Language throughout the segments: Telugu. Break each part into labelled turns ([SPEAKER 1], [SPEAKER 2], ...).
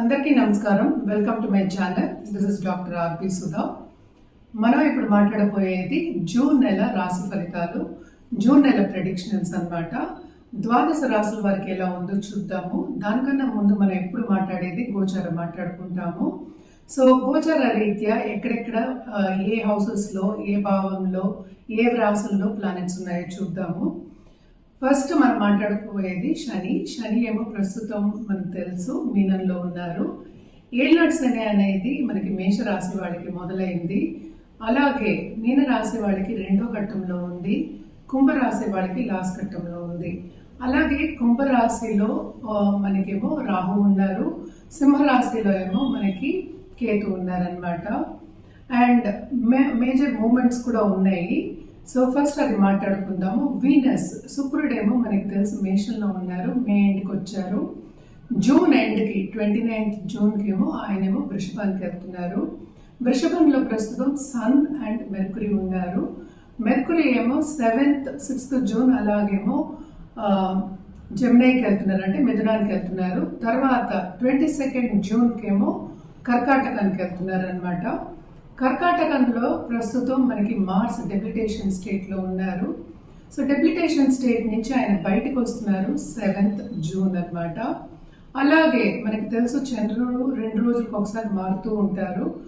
[SPEAKER 1] అందరికీ నమస్కారం. Welcome to my channel this is doctor RP Sudha మనం ఇప్పుడు మాట్లాడబోయేది జూన్ నెల రాశి ఫలితాలు జూన్ నెల ప్రెడిక్షన్స్ అన్నమాట. ద్వాదశ రాశుల వారికి ఎలా ఉందో చూద్దాము. దానికన్నా ముందు మనం ఎప్పుడు మాట్లాడేది గోచారం మాట్లాడుకుంటాము. సో గోచార రీత్యా ఎక్కడెక్కడ ఏ హౌసెస్లో ఏ భావంలో ఏ రాసుల్లో ప్లానెట్స్ ఉన్నాయో చూద్దాము. ఫస్ట్ మనం మాట్లాడుకోబోయేది శని. శని ఏమో ప్రస్తుతం మనకు తెలుసు మీనంలో ఉన్నారు. ఏళ్ళనాటి శని అనేది మనకి మేష రాశి వాళ్ళకి మొదలైంది. అలాగే మీన రాశి వాళ్ళకి రెండో ఘట్టంలో ఉంది. కుంభరాశి వాళ్ళకి లాస్ట్ ఘట్టంలో ఉంది. అలాగే కుంభరాశిలో మనకేమో రాహు ఉన్నారు. సింహరాశిలో ఏమో మనకి కేతు ఉన్నారనమాట అండ్ మే మేజర్ మూమెంట్స్ కూడా ఉన్నాయి. సో ఫస్ట్ అది మాట్లాడుకుందాము. వీనస్ శుక్రుడేమో మనకి తెలుసు మేషంలో ఉన్నారు మే ఎండ్కి వచ్చారు. జూన్ ఎండ్కి ట్వంటీ నైన్త్ జూన్కి ఏమో ఆయనేమో వృషభానికి వెళ్తున్నారు. వృషభంలో ప్రస్తుతం సన్ అండ్ మెర్కురీ ఉన్నారు. మెర్కురీ ఏమో సెవెంత్ సిక్స్త్ జూన్ అలాగేమో జమునైకి వెళ్తున్నారు అంటే మిథునానికి వెళ్తున్నారు. తర్వాత ట్వంటీ సెకండ్ జూన్కి ఏమో కర్కాటకానికి వెళ్తున్నారు అనమాట కర్కాటకంలో ప్రస్తుతం మనకి మార్స్ డెప్యుటేషన్ స్టేట్లో ఉన్నారు. సో డెప్యుటేషన్ స్టేట్ నుంచి ఆయన బయటకు వస్తున్నారు సెవెంత్ జూన్ అన్నమాట. అలాగే మనకి తెలుసు చంద్రుడు రెండు రోజులకు ఒకసారి మారుతూ ఉంటారు.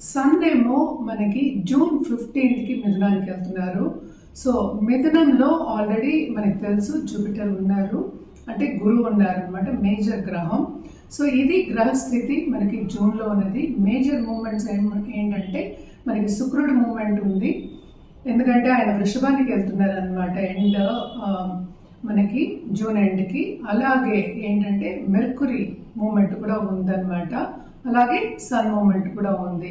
[SPEAKER 1] సన్ ఏమో మనకి జూన్ ఫిఫ్టీన్త్కి మిథునానికి వెళ్తున్నారు. సో మిథునంలో ఆల్రెడీ మనకి తెలుసు జూపిటర్ ఉన్నారు. అంటే గురువు ఉన్నారు అనమాట మేజర్ గ్రహం. సో ఇది గ్రహస్థితి మనకి జూన్లో ఉన్నది. మేజర్ మూమెంట్స్ ఏంటంటే మనకి శుక్రుడు మూమెంట్ ఉంది. ఎందుకంటే ఆయన వృషభానికి వెళ్తున్నారు అనమాట ఎండ్ మనకి జూన్ ఎండ్కి అలాగే ఏంటంటే మెర్కురీ మూమెంట్ కూడా ఉందన్నమాట. అలాగే సన్ మూమెంట్ కూడా ఉంది.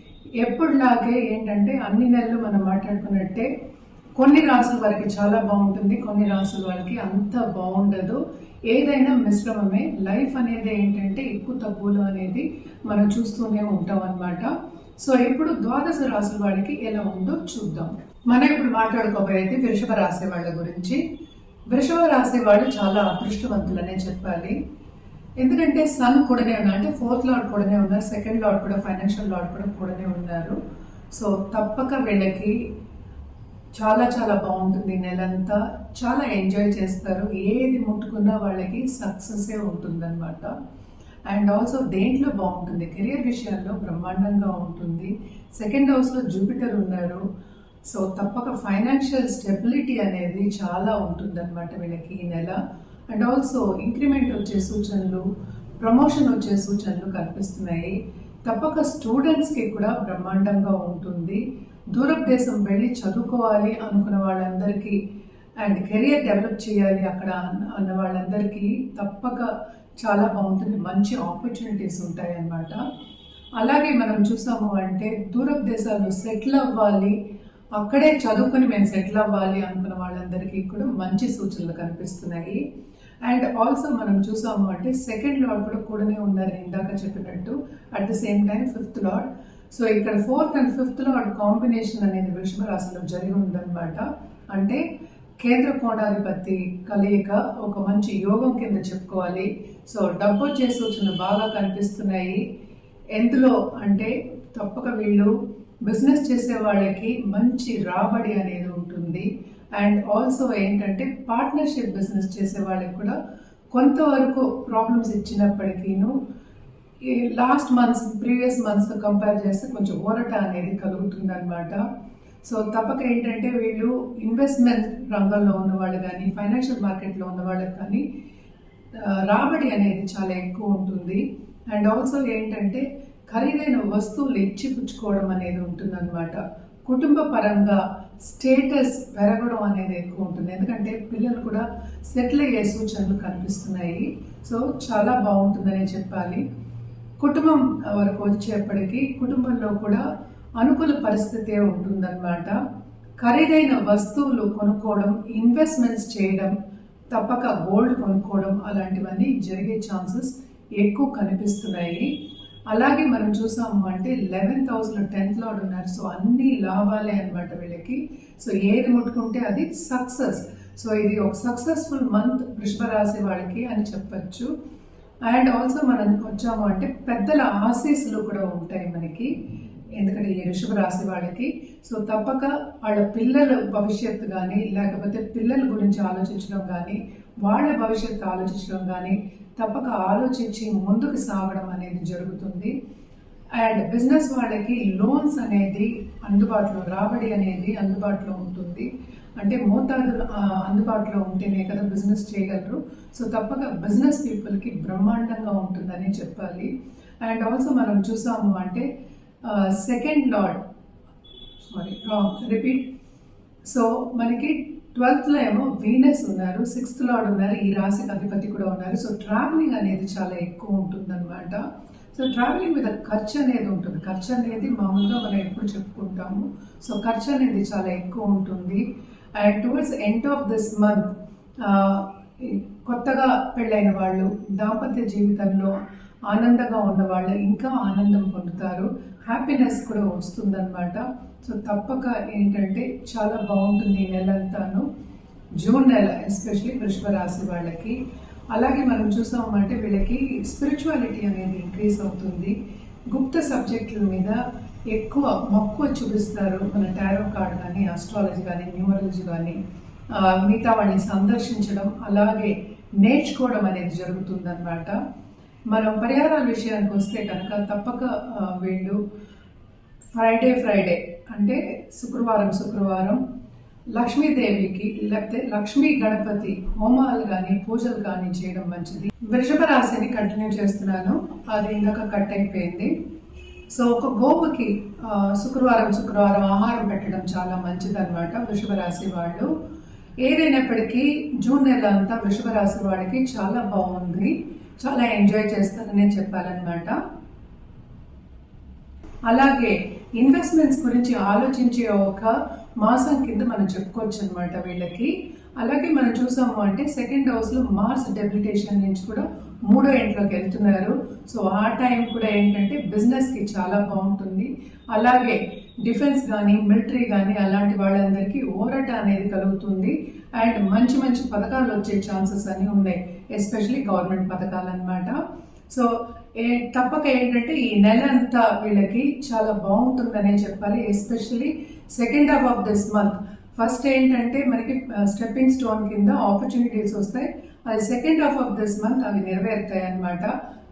[SPEAKER 1] ఎప్పుడులాగే ఏంటంటే అన్ని నెలలు మనం మాట్లాడుకున్నట్టే కొన్ని రాసుల వారికి చాలా బాగుంటుంది కొన్ని రాసుల వారికి అంత బాగుండదు. ఏదైనా మిశ్రమమే. లైఫ్ అనేది ఏంటంటే ఎక్కువ తక్కువలు అనేది మనం చూస్తూనే ఉంటాం అన్నమాట సో ఇప్పుడు ద్వాదశ రాసుల వాడికి ఎలా ఉందో చూద్దాం. మనం ఇప్పుడు మాట్లాడుకోబోయేది వృషభ రాశి వాళ్ళ గురించి. వృషభ రాశి వాళ్ళు చాలా అదృష్టవంతులనే చెప్పాలి. ఎందుకంటే సన్ కూడానే ఉన్నారు అంటే ఫోర్త్ లార్డ్ కూడానే ఉన్నారు సెకండ్ లార్డ్ కూడా ఫైనాన్షియల్ లార్డ్ కూడా కూడానే ఉన్నారు. సో తప్పక వీళ్ళకి చాలా చాలా బాగుంటుంది నెలంతా. చాలా ఎంజాయ్ చేస్తారు. ఏది ముట్టుకున్నా వాళ్ళకి సక్సెసే ఉంటుందన్నమాట. అండ్ ఆల్సో దేంట్లో బాగుంటుంది? కెరియర్ విషయాల్లో బ్రహ్మాండంగా ఉంటుంది. సెకండ్ హౌస్లో జూపిటర్ ఉన్నారు. సో తప్పక ఫైనాన్షియల్ స్టెబిలిటీ అనేది చాలా ఉంటుందన్నమాట వీళ్ళకి ఈ నెల. అండ్ ఆల్సో ఇంక్రిమెంట్ వచ్చే సూచనలు ప్రమోషన్ వచ్చే సూచనలు కనిపిస్తున్నాయి. తప్పక స్టూడెంట్స్కి కూడా బ్రహ్మాండంగా ఉంటుంది. దూరపు దేశం వెళ్ళి చదువుకోవాలి అనుకున్న వాళ్ళందరికీ అండ్ కెరియర్ డెవలప్ చేయాలి అక్కడ అన్న వాళ్ళందరికీ తప్పక చాలా బాగుంటుంది. మంచి ఆపర్చునిటీస్ ఉంటాయి అన్నమాట అలాగే మనం చూసాము అంటే దూరపు దేశాల్లో సెటిల్ అవ్వాలి. అక్కడే చదువుకుని మేము సెటిల్ అవ్వాలి అనుకున్న వాళ్ళందరికీ కూడా మంచి సూచనలు కనిపిస్తున్నాయి. అండ్ ఆల్సో మనం చూసాము అంటే సెకండ్ లార్డ్ కూడా కూడానే ఉన్నారు ఇందాక చెప్పినట్టు. At the same time fifth lord so ఇక్కడ fourth and fifth lord combination అనేది వృషభరాశిలో జరిగి ఉందన్నమాట. అంటే కేంద్ర కోణాధిపతి కలయిక ఒక మంచి యోగం కింద చెప్పుకోవాలి. సో డబ్బు వచ్చే సూచనలు బాగా కనిపిస్తున్నాయి. ఎందులో అంటే తప్పక వీళ్ళు బిజినెస్ చేసే వాళ్ళకి మంచి రాబడి అనేది ఉంటుంది. అండ్ ఆల్సో ఏంటంటే పార్ట్నర్షిప్ బిజినెస్ చేసే వాళ్ళకి కూడా కొంతవరకు ప్రాబ్లమ్స్ ఇచ్చినప్పటికీను ఈ లాస్ట్ మంత్స్ ప్రీవియస్ మంత్స్తో కంపేర్ చేస్తే కొంచెం ఊరట అనేది కలుగుతుంది అనమాట సో తప్పక ఏంటంటే వీళ్ళు ఇన్వెస్ట్మెంట్ రంగంలో ఉన్న వాళ్ళు కానీ ఫైనాన్షియల్ మార్కెట్లో ఉన్న వాళ్ళకి కానీ రాబడి అనేది చాలా ఎక్కువ ఉంటుంది. అండ్ ఆల్సో ఏంటంటే ఖరీదైన వస్తువులు ఇచ్చి పుచ్చుకోవడం అనేది ఉంటుందన్నమాట. కుటుంబ పరంగా స్టేటస్ పెరగడం అనేది ఎక్కువ ఉంటుంది. ఎందుకంటే పిల్లలు కూడా సెటిల్ అయ్యే సూచనలు కనిపిస్తున్నాయి. సో చాలా బాగుంటుందనే చెప్పాలి. కుటుంబం వరకు వచ్చేప్పటికీ కుటుంబంలో కూడా అనుకూల పరిస్థితే ఉంటుందన్నమాట. ఖరీదైన వస్తువులు కొనుక్కోవడం ఇన్వెస్ట్మెంట్స్ చేయడం తప్పక గోల్డ్ కొనుక్కోవడం అలాంటివన్నీ జరిగే ఛాన్సెస్ ఎక్కువ కనిపిస్తున్నాయి. అలాగే మనం చూసాము అంటే లెవెన్ థౌసండ్ టెన్త్ లాడ్ ఉన్నారు. సో అన్ని లాభాలే అనమాట వీళ్ళకి. సో ఏది ముట్టుకుంటే అది సక్సెస్ సో ఇది ఒక సక్సెస్ఫుల్ మంత్ వృషభ రాశి వాళ్ళకి అని చెప్పచ్చు. అండ్ ఆల్సో మనం వచ్చాము అంటే పెద్దల ఆశీస్సులు కూడా ఉంటాయి మనకి. ఎందుకంటే ఈ వృషభ రాశి వాళ్ళకి. సో తప్పక వాళ్ళ పిల్లల భవిష్యత్తు కానీ లేకపోతే పిల్లల గురించి ఆలోచించడం కానీ వాళ్ళ భవిష్యత్తు ఆలోచించడం కానీ తప్పక ఆలోచించి ముందుకు సాగడం అనేది జరుగుతుంది. అండ్ బిజినెస్ వాళ్ళకి లోన్స్ అనేది అందుబాటులో రాబడి అనేది అందుబాటులో ఉంటుంది. అంటే మోతాదు అందుబాటులో ఉంటేనే కదా బిజినెస్ చేయగలరు. సో తప్పక బిజినెస్ పీపుల్కి బ్రహ్మాండంగా ఉంటుందని చెప్పాలి. అండ్ ఆల్సో మనం చూసాము అంటే second lord sorry wrong repeat. So మనకి ట్వెల్త్లో ఏమో వీనస్ ఉన్నారు సిక్స్త్ లార్డ్ ఉన్నారు ఈ రాశికి అధిపతి కూడా ఉన్నారు. సో ట్రావెలింగ్ అనేది చాలా ఎక్కువ ఉంటుందన్నమాట. సో ట్రావెలింగ్ మీద ఖర్చు అనేది ఉంటుంది. ఖర్చు అనేది మామూలుగా మనం ఎప్పుడు చెప్పుకుంటాము. సో ఖర్చు అనేది చాలా ఎక్కువ ఉంటుంది. And towards end of this month కొత్తగా పెళ్ళైన వాళ్ళు దాంపత్య జీవితంలో ఆనందంగా ఉన్న వాళ్ళు ఇంకా ఆనందం పొందుతారు. హ్యాపీనెస్ కూడా వస్తుందన్నమాట. సో తప్పక ఏంటంటే చాలా బాగుంటుంది ఈ నెల అంతాను జూన్ నెల ఎస్పెషలీ వృషభ రాశి వాళ్ళకి. అలాగే మనం చూసామంటే వీళ్ళకి స్పిరిచువాలిటీ అనేది ఇంక్రీజ్ అవుతుంది. గుప్త సబ్జెక్టుల మీద ఎక్కువ మక్కువ చూపిస్తారు. మన టారో కార్డ్ కానీ ఆస్ట్రాలజీ కానీ న్యూమరాలజీ కానీ మిగతా వాళ్ళని సందర్శించడం అలాగే నేర్చుకోవడం అనేది జరుగుతుందన్నమాట. మనం పరిహారాల విషయానికి వస్తే కనుక తప్పక వీళ్ళు ఫ్రైడే ఫ్రైడే అంటే శుక్రవారం శుక్రవారం లక్ష్మీదేవికి లేకపోతే లక్ష్మీ గణపతి హోమాలు కానీ పూజలు కానీ చేయడం మంచిది. వృషభ రాశిని కంటిన్యూ చేస్తున్నాను. అది ఇందాక కట్ అయిపోయింది. సో ఒక గోవుకి శుక్రవారం శుక్రవారం ఆహారం పెట్టడం చాలా మంచిదన్నమాట వృషభ రాశి వాళ్ళు. ఏదైనప్పటికీ జూన్ నెల అంతా వృషభ రాశి వాళ్ళకి చాలా బాగుంది. చాలా ఎంజాయ్ చేస్తారని చెప్పాలన్నమాట. అలాగే ఇన్వెస్ట్మెంట్స్ గురించి ఆలోచించే ఒక మాసం కింద మనం చెప్పుకోవచ్చు అనమాట వీళ్ళకి. అలాగే మనం చూసాము అంటే సెకండ్ హౌస్లో మార్స్ డెబిలిటేషన్ నుంచి కూడా మూడో ఇంట్లోకి వెళ్తున్నారు. సో ఆ టైం కూడా ఏంటంటే బిజినెస్కి చాలా బాగుంటుంది. అలాగే డిఫెన్స్ కానీ మిలిటరీ కానీ అలాంటి వాళ్ళందరికీ ఓరట అనేది కలుగుతుంది. అండ్ మంచి మంచి పథకాలు వచ్చే ఛాన్సెస్ అన్నీ ఉన్నాయి. ఎస్పెషలీ గవర్నమెంట్ పథకాలు అన్నమాట సో ఏ తప్పక ఏంటంటే ఈ నెల అంతా వీళ్ళకి చాలా బాగుంటుందనే చెప్పాలి. Especially second half of this month. First ఏంటంటే మనకి స్టెప్పింగ్ స్టోన్ కింద ఆపర్చునిటీస్ వస్తాయి. అది second half of this month అవి నెరవేరుతాయి అన్నమాట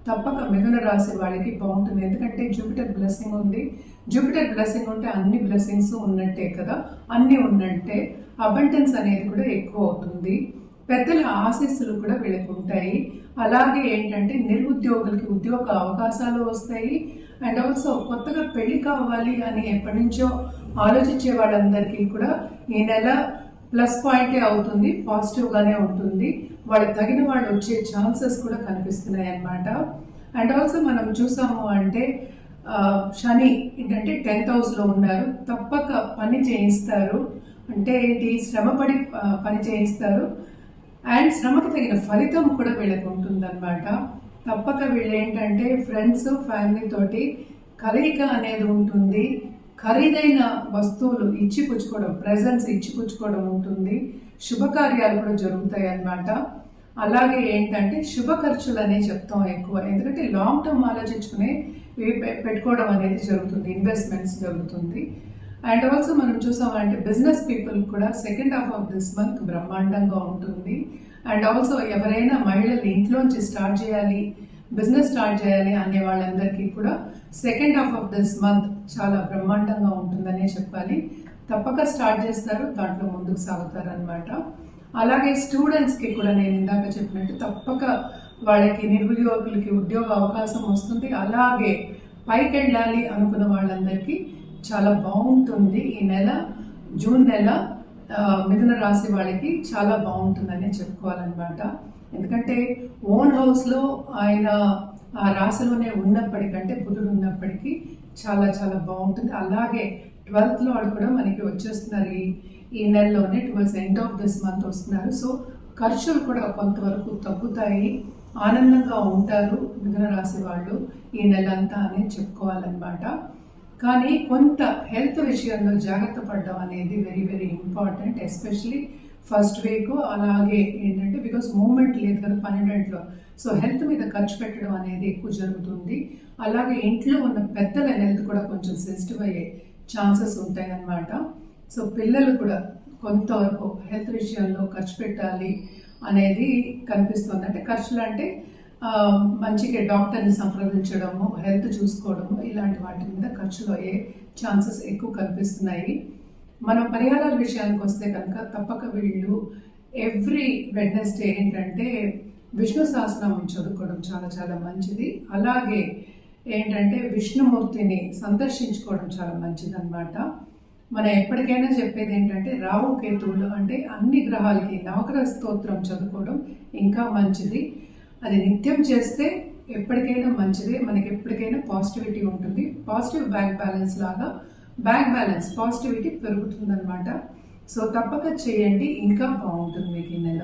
[SPEAKER 1] తప్పక మిథున రాశి వాళ్ళకి బాగుంటుంది. ఎందుకంటే జూపిటర్ బ్లెస్సింగ్ ఉంది. జూపిటర్ బ్లెస్సింగ్ ఉంటే అన్ని బ్లెస్సింగ్స్ ఉన్నట్టే కదా? అన్ని ఉన్నట్టే. అబండెన్స్ అనేది కూడా ఎక్కువ అవుతుంది. పెద్దల ఆశీస్సులు కూడా వీళ్ళకి ఉంటాయి. అలాగే ఏంటంటే నిరుద్యోగులకి ఉద్యోగ అవకాశాలు వస్తాయి. అండ్ ఆల్సో కొత్తగా పెళ్ళి కావాలి అని ఎప్పటి నుంచో ఆలోచించే వాళ్ళందరికీ కూడా ఈ నెల ప్లస్ పాయింటే అవుతుంది పాజిటివ్గానే ఉంటుంది. వాళ్ళకి తగిన వాళ్ళు వచ్చే ఛాన్సెస్ కూడా కనిపిస్తున్నాయి అన్నమాట అండ్ ఆల్సో మనం చూసాము అంటే శని ఏంటంటే టెన్త్ హౌస్లో ఉన్నారు. తప్పక పని చేయిస్తారు. అంటే ఏంటి? శ్రమపడి పని చేయిస్తారు. అండ్ శ్రమకు తగిన ఫలితం కూడా వీళ్ళకి ఉంటుందన్నమాట. తప్పక వీళ్ళు ఏంటంటే ఫ్రెండ్స్ ఫ్యామిలీ తోటి కలయిక అనేది ఉంటుంది. ఖరీదైన వస్తువులు ఇచ్చి పుచ్చుకోవడం ఇచ్చిపుచ్చుకోవడం ఇచ్చి ఉంటుంది. శుభకార్యాలు కూడా జరుగుతాయి అన్నమాట అలాగే ఏంటంటే శుభ ఖర్చులు అనే చెప్తాం ఎక్కువ. ఎందుకంటే లాంగ్ టర్మ్ ఆలోచించుకునే పెట్టుకోవడం అనేది జరుగుతుంది. ఇన్వెస్ట్మెంట్స్ జరుగుతుంది. అండ్ ఆల్సో మనం చూసామంటే బిజినెస్ పీపుల్ కూడా second half of this month బ్రహ్మాండంగా ఉంటుంది. అండ్ ఆల్సో ఎవరైనా మహిళలు ఇంట్లోంచి స్టార్ట్ చేయాలి బిజినెస్ స్టార్ట్ చేయాలి అనే వాళ్ళందరికీ కూడా second half of this month చాలా బ్రహ్మాండంగా ఉంటుందనే చెప్పాలి. తప్పక స్టార్ట్ చేస్తారు దాంట్లో ముందుకు సాగుతారు అనమాట అలాగే స్టూడెంట్స్కి కూడా నేను ఇందాక చెప్పినట్టు తప్పక వాళ్ళకి నిరుద్యోగులకి ఉద్యోగ అవకాశం వస్తుంది. అలాగే పైకి వెళ్ళాలి అనుకున్న వాళ్ళందరికీ చాలా బాగుంటుంది ఈ నెల. జూన్ నెల మిథున రాశి వాళ్ళకి చాలా బాగుంటుందనే చెప్పుకోవాలన్నమాట. ఎందుకంటే ఓన్ హౌస్లో ఆయన ఆ రాశిలోనే ఉన్నప్పటికంటే బుధుడు ఉన్నప్పటికీ చాలా చాలా బాగుంటుంది. అలాగే ట్వెల్త్ లార్డ్ కూడా మనకి వచ్చేస్తున్నారు. ఈ ఈ నెలలోనే twelfth end of this month వస్తున్నారు. సో ఖర్చులు కూడా కొంతవరకు తగ్గుతాయి. ఆనందంగా ఉంటారు మిథున రాశి వాళ్ళు ఈ నెల అంతా అని చెప్పుకోవాలన్నమాట. కానీ కొంత హెల్త్ విషయంలో జాగ్రత్త పడడం అనేది very very important especially first week అలాగే ఏంటంటే బికాస్ మూమెంట్ లేదు కదా పన్నెండింటిలో. సో హెల్త్ మీద ఖర్చు పెట్టడం అనేది ఎక్కువ జరుగుతుంది. అలాగే ఇంట్లో ఉన్న పెద్దల హెల్త్ కూడా కొంచెం సెన్సిటివ్ అయ్యే ఛాన్సెస్ ఉంటాయి అన్నమాట సో పిల్లలు కూడా కొంతవరకు హెల్త్ విషయంలో ఖర్చు పెట్టాలి అనేది కనిపిస్తుంది. అంటే ఖర్చులు అంటే మంచిగా డాక్టర్ని సంప్రదించడము హెల్త్ చూసుకోవడము ఇలాంటి వాటి మీద ఖర్చులు అయ్యే ఛాన్సెస్ ఎక్కువ కనిపిస్తున్నాయి. మనం పరిహారాల విషయానికి వస్తే కనుక తప్పక వీళ్ళు ఎవ్రీ వెడ్నెస్డే ఏంటంటే విష్ణు సహస్రం చదువుకోవడం చాలా చాలా మంచిది. అలాగే ఏంటంటే విష్ణుమూర్తిని సందర్శించుకోవడం చాలా మంచిది అనమాట మనం ఎప్పటికైనా చెప్పేది ఏంటంటే రావు కేతువులు అంటే అన్ని గ్రహాలకి నవగ్రహ స్తోత్రం చదువుకోవడం ఇంకా మంచిది. అది నిత్యం చేస్తే ఎప్పటికైనా మంచిది. మనకి ఎప్పటికైనా పాజిటివిటీ ఉంటుంది. పాజిటివ్ బ్యాక్ బ్యాలెన్స్ లాగా బ్యాంక్ బ్యాలెన్స్ పాజిటివిటీ పెరుగుతుందన్నమాట. సో తప్పక చేయండి ఇంకా బాగుంటుంది మీకు ఈ నెల.